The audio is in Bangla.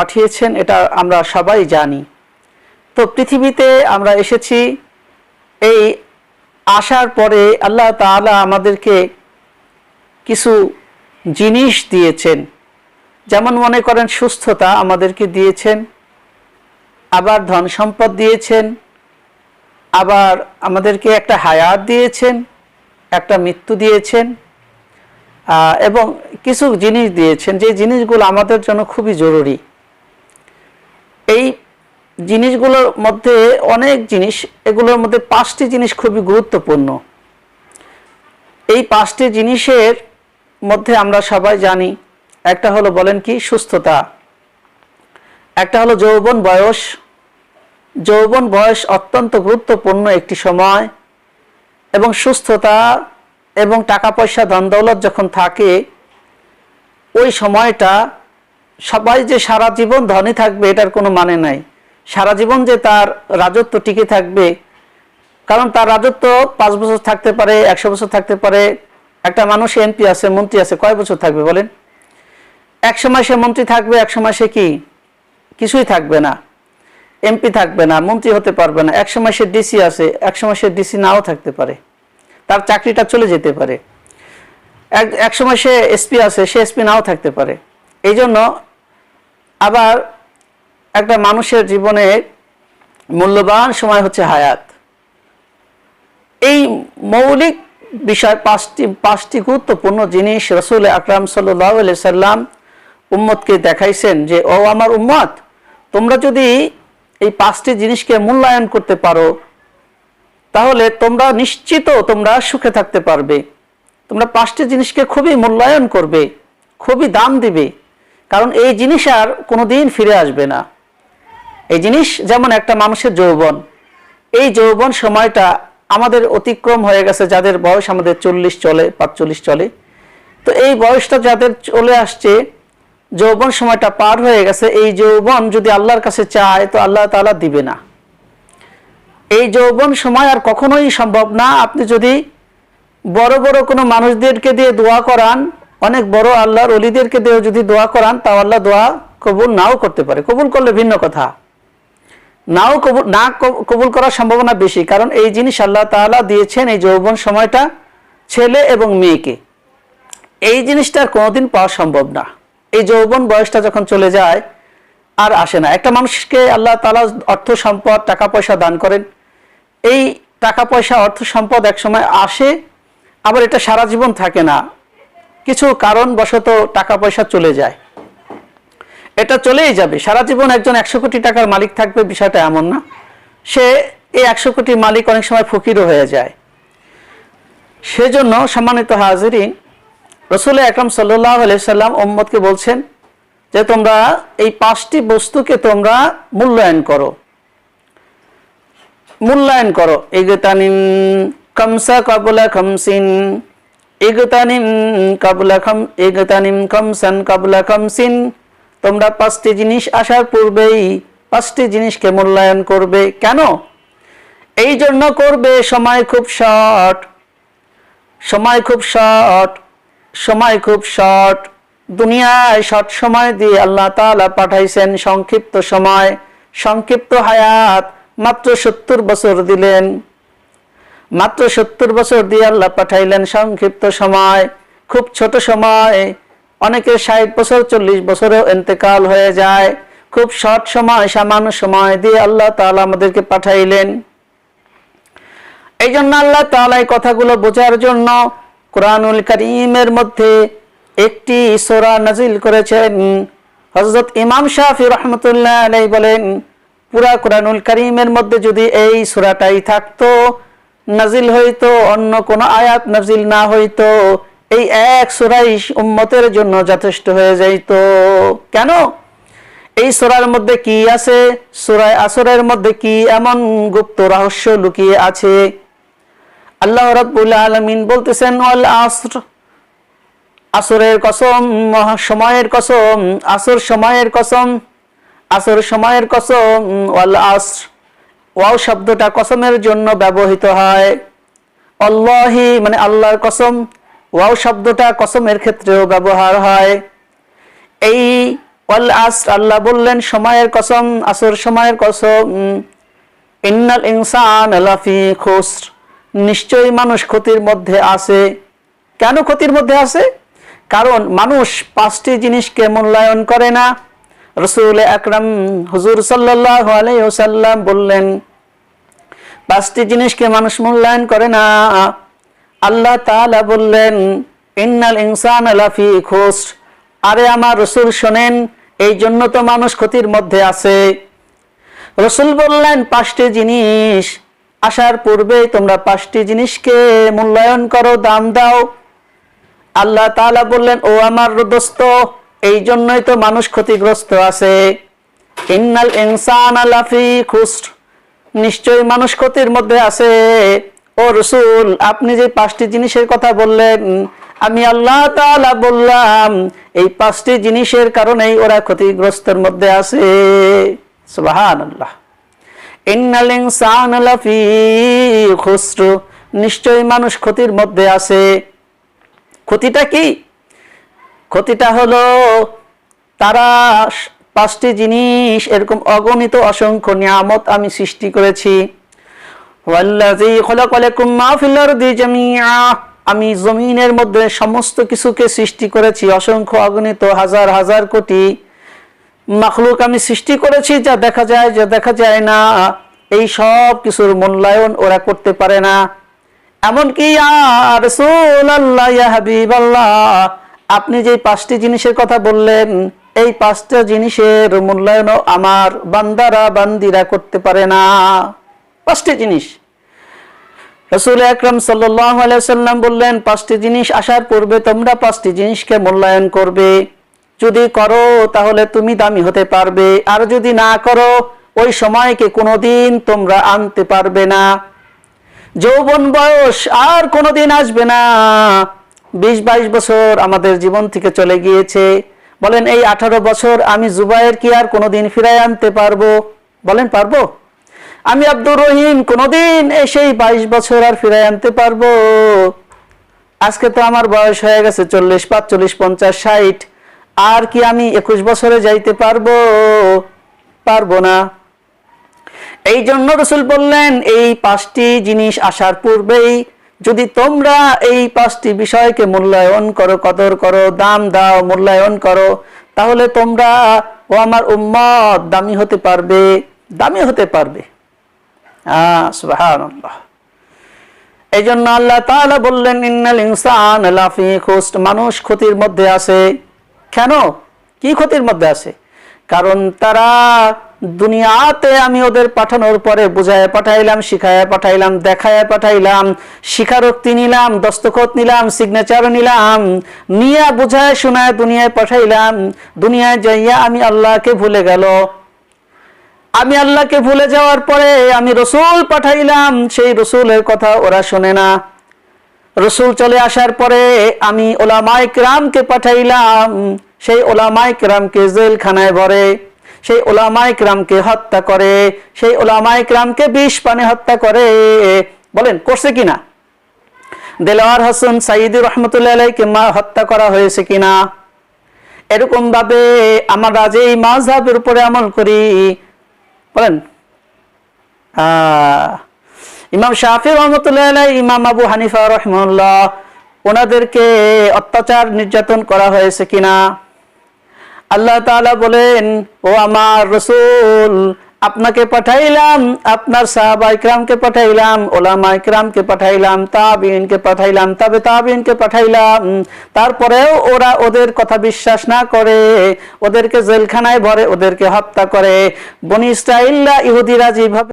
পাঠিয়েছেন, এটা আমরা সবাই জানি। তো পৃথিবীতে আমরা এসেছি, এই আসার পরে আল্লাহ তাআলা আমাদেরকে কিছু জিনিস দিয়েছেন। যেমন মনে করেন সুস্থতা আমাদেরকে দিয়েছেন, আবার ধন সম্পদ দিয়েছেন, আবার আমাদেরকে একটা হায়াত দিয়েছেন, একটা মৃত্যু দিয়েছেন এবং কিছু জিনিস দিয়েছেন। যে জিনিসগুলো আমাদের জন্য খুবই জরুরি। এই জিনিসগুলোর মধ্যে অনেক জিনিস, এগুলোর মধ্যে পাঁচটি জিনিস খুবই গুরুত্বপূর্ণ। এই পাঁচটি জিনিসের মধ্যে আমরা সবাই জানি, একটা হলো বলেন কি, সুস্থতা। একটা হলো যৌবন বয়স। যৌবন বয়স অত্যন্ত গুরুত্বপূর্ণ একটি সময় এবং সুস্থতা এবং টাকা পয়সা ধন দৌলত যখন থাকে, ওই সময়টা সবাই যে সারা জীবন ধনী থাকবে, এটার কোনো মানে নাই। সারা জীবন যে তার রাজত্ব টিকে থাকবে, কারণ তার রাজত্ব পাঁচ বছর থাকতে পারে, একশো বছর থাকতে পারে। একটা মানুষ এমপি আছে, মন্ত্রী আছে, কয় বছর থাকবে বলেন? এক সময় সে মন্ত্রী থাকবে এক সময় সে কি? কিছুই থাকবে না। এমপি থাকবে না, মন্ত্রী হতে পারবে না। এক সময় সে ডিসি আছে এক সময় সে ডিসি নাও থাকতে পারে। তার চাকরিটা চলে যেতে পারে। এক এক সময় সে এসপি আছে, সে এসপি নাও থাকতে পারে। এই জন্য আবার একটা মানুষের জীবনে মূল্যবান সময় হচ্ছে হায়াত। এই মৌলিক বিষয় পাঁচটি পাঁচটি গুরুত্বপূর্ণ জিনিস রসুল আকরাম সাল্লাহ সাল্লাম উম্মতকে দেখাইছেন যে, ও আমার উম্মত, তোমরা যদি এই পাঁচটি জিনিসকে মূল্যায়ন করতে পারো, তাহলে তোমরা নিশ্চিত তোমরা সুখে থাকতে পারবে। তোমরা পাঁচটি জিনিসকে খুবই মূল্যায়ন করবে, খুবই দাম দিবে। কারণ এই জিনিস আর কোনোদিন ফিরে আসবে না। এই জিনিস যেমন একটা মানুষের যৌবন, এই যৌবন সময়টা আমাদের অতিক্রম হয়ে গেছে যাদের বয়স আমাদের চল্লিশ চলে, পাঁচচল্লিশ চলে। তো এই বয়সটা যাদের চলে আসছে, যৌবন সময়টা পার হয়ে গেছে, এই যৌবন যদি আল্লাহর কাছে চায় তো আল্লাহ তাআলা দিবে না। এই যৌবন সময় আর কখনোই সম্ভব না। আপনি যদি বড় বড় কোনো মানুষদেরকে দিয়ে দোয়া করান অনেক বড় আল্লাহর অলিদেরকে দিয়ে যদি দোয়া করান, তাও আল্লাহ দোয়া কবুল নাও করতে পারে। কবুল করলে ভিন্ন কথা। নাও কবুল, না কবুল করার সম্ভাবনা বেশি, কারণ এই জিনিস আল্লাহ তাআলা দিয়েছেন এই যৌবন সময়টা ছেলে এবং মেয়েকে। এই জিনিসটা কোনোদিন পাওয়া সম্ভব না। এই যৌবন বয়সটা যখন চলে যায়, আর আসে না। একটা মানুষকে আল্লাহ তালা অর্থ সম্পদ, টাকা পয়সা দান করেন। এই টাকা পয়সা, অর্থ সম্পদ একসময় আসে, আবার এটা সারা জীবন থাকে না। কিছু কারণবশত টাকা পয়সা চলে যায়। এটা চলেই যাবে। সারা জীবন একজন একশো কোটি টাকার মালিক থাকবে, বিষয়টা এমন না। সে, এই একশো কোটি মালিক অনেক সময় ফকিরও হয়ে যায়। সেজন্য সম্মানিত হাজিরিন, রসুল আকরম সাল্লাহ সাল্লাম ওম্মদকে বলছেন যে, তোমরা এই পাঁচটি বস্তুকে তোমরা মূল্যায়ন করো। মূল্যায়ন করো। ইগতানিম কমসা কাবুলা খমসিন ইগতানিম কাবুলা খম, ইগতানিম কমসান কাবুলা খমসিন তোমরা পাঁচটি জিনিস আসার পূর্বেই পাঁচটি জিনিসকে মূল্যায়ন করবে। কেন? এই জন্য করবে সময় খুব শর্ট। সময় খুব শর্ট। সময় খুব শর্ট। দুনিয়ায় শর্ট সময় দিয়ে আল্লাহ তাআলা পাঠাইছেন সংক্ষিপ্ত সময়। সংক্ষিপ্ত হায়াত মাত্র সত্তর বছর দিলেন। মাত্র সত্তর বছর দিয়ে আল্লাহ পাঠাইলেন সংক্ষিপ্ত সময়, খুব ছোট সময়। অনেকের ষাট বছর, চল্লিশ বছরেও এন্তেকাল হয়ে যায়। খুব শর্ট সময়, সামান্য সময় দিয়ে আল্লাহ তালা আমাদেরকে পাঠাইলেন। এই জন্য আল্লাহ তালা এই কথাগুলো বোঝার জন্য কোরআনুল করিমের মধ্যে একটি সোরা নাজিল করেছেন। হজরত ইমাম শাহি রহমতুল্লাহ বলেন, পুরা কোরআনুল করিমের মধ্যে যদি এই সোরাটাই থাকতো নাজিল হইতো, অন্য কোনো আয়াত নাজিল না হইতো, এই এক সোরাই উম্মতের জন্য যথেষ্ট হয়ে যাইতো। কেন? এই সোরার মধ্যে কি আছে? সুরায় আসরের মধ্যে কি এমন গুপ্ত রহস্য লুকিয়ে আছে? আল্লাহ রাব্বুল আলামিন বলতেছেন, ওয়াল আসর। আসরের কসম সময়ের কসম, আসর সময়ের কসম, আসর সময়ের কসম, ওয়াল আসর। ওয়াও শব্দটা কসমের জন্য ব্যবহৃত হয়। অল্লাহি মানে আল্লাহর কসম। ওয়াও শব্দটা কসমের ক্ষেত্রেও ব্যবহার হয়। এই ওয়াল আসর আল্লাহ বললেন, সময়ের কসম, আসর সময়ের কসম। ইন্নাল ইনসান লাফি খুসর। নিশ্চয়ই মানুষ ক্ষতির মধ্যে আছে। কেন ক্ষতির মধ্যে আছে? কারণ মানুষ পাঁচটি জিনিসকে মূল্যায়ন করে না। রসুল আকরাম হুজুর সাল্লাহ আলাইসাল্লাম বললেন, পাঁচটি জিনিসকে মানুষ মূল্যায়ন করে না। আল্লাহ তাআলা বললেন, ইন্নাল ইনসান লাফি খুসর। আরে আমার রসুল শোনেন, এই জন্য তো মানুষ ক্ষতির মধ্যে আছে। রসুল বললেন, পাঁচটি জিনিস, আসার পূর্বে তোমরা পাঁচটি জিনিসকে মূল্যায়ন করো, দাম দাও। আল্লাহ তাআলা বললেন, ও আমার দোস্ত এই জন্যই তো মানুষ ক্ষতিগ্রস্ত আছে। ইন্নাল ইনসান লাফি খুসর। নিশ্চয়ই মানুষ ক্ষতির মধ্যে আছে। ও রসুল, আপনি যে পাঁচটি জিনিসের কথা বললেন, আমি আল্লাহ তাআলা বললাম, এই পাঁচটি জিনিসের কারণেই ওরা ক্ষতিগ্রস্তের মধ্যে আছে। খুসর। নিশ্চয়ই মানুষ ক্ষতির মধ্যে আছে। ক্ষতিটা কি? ক্ষতিটা হলো তারা পাঁচটি জিনিস, এরকম অগণিত অসংখ্য নিয়ামত আমি সৃষ্টি করেছি। আমি জমিনের মধ্যে সমস্ত কিছুকে সৃষ্টি করেছি, অসংখ্য অগণিত, হাজার হাজার কোটি মাখলুক আমি সৃষ্টি করেছি, যা দেখা যায়, যা দেখা যায় না। এই সব কিছুর মূল্যায়ন ওরা করতে পারে না। এমনকি আপনি যে পাঁচটি জিনিসের কথা বললেন, এই পাঁচটা জিনিসের মূল্যায়ন আমার বান্দারা, বান্দিরা করতে পারে না। পাঁচটি জিনিস। রসুল আকরম সাল্লাম বললেন, পাঁচটি জিনিস আসার পূর্বে তোমরা পাঁচটি জিনিসকে মূল্যায়ন করবে। যদি করো, তাহলে তুমি দামি হতে পারবে। আর যদি না করো, ওই সময়কে কোনোদিন তোমরা আনতে পারবে না। যৌবন বয়স আর কোনোদিন আসবে না। বিশ বাইশ বছর আমাদের জীবন থেকে চলে গিয়েছে। বলেন, এই আঠারো বছর আমি জুবাইয়ের কি আর কোনোদিন ফিরাই আনতে পারব? বলেন, পারব? আমি আব্দুর রহিম কোনোদিন সেই বাইশ বছর আর ফিরাই আনতে পারব। আজকে তো আমার বয়স হয়ে গেছে চল্লিশ, পাঁচচল্লিশ, পঞ্চাশ, ষাট। আর কি আমি একুশ বছরে যাইতে পারব? পারব না। এই জন্য রসুল বললেন, এই পাঁচটি জিনিস আসার পূর্বেই যদি তোমরা এই পাঁচটি বিষয়কে মূল্যায়ন করো, কদর করো, দাম দাও, মূল্যায়ন করো, তাহলে তোমরা, ও আমার উম্মত, দামি হতে পারবে, দামি হতে পারবে। এই জন্য আল্লাহ তাআলা বললেন, ইন্নাল ইনসান লাফি খুসর। মানুষ ক্ষতির মধ্যে আছে। কেন? কি ক্ষতির মধ্যে আছে? কারণ তারা দুনিয়াতে আমি ওদের পাঠানোর পরে বুঝায় পাঠাইলাম শিখায় পাঠাইলাম দেখায় পাঠাইলাম, স্বীকারোক্তি নিলাম, দস্তখত নিলাম সিগনেচার নিলাম, নিয়ে বুঝায় শোনায় দুনিয়ায় পাঠাইলাম, দুনিয়ায় যাইয়া আমি আল্লাহকে ভুলে গেল। আমি আল্লাহকে ভুলে যাওয়ার পরে আমি রসুল পাঠাইলাম, সেই রসুলের কথা ওরা শোনে না। রসুল চলে আসার পরে আমি ওলামাইক রামকে পাঠাইলাম, সেই ওলামাইক রামকে জেলখানায় ভরে। সেই ওলামাইক রামকে হত্যা করে, সেই ওলামাইক রামকে বিষ পানে হত্যা করে। বলেন, করছে কিনা দেলোয়ার হাসান সাইদি রহমতুল্লাহ আলাইকে মা হত্যা করা হয়েছে কিনা এরকম ভাবে আমরা যে এই মাঝহাবের উপরে আমল করি, বলেন ইমাম শাহি রহমতুল্লাহ ইমাম আবু হানিফা রহমুল্লাহ ওনাদেরকে অত্যাচার নির্যাতন করা হয়েছে কিনা আল্লাহ তালা বলেন, ও আমার রসুল, আপনাকে পাঠাইলাম, আপনার সাহাবা ইকরামকে পাঠাইলাম, ওলামা ইকরামকে পাঠাইলাম তাবিনকে পাঠাইলাম, তবে তাবিনকে পাঠাইলাম। তারপরেও ওরা ওদের কথা বিশ্বাস না করে, ওদেরকে জেলখানায় ভরে, ওদেরকে হত্যা করে। বনি ইহুদিরা যেভাবে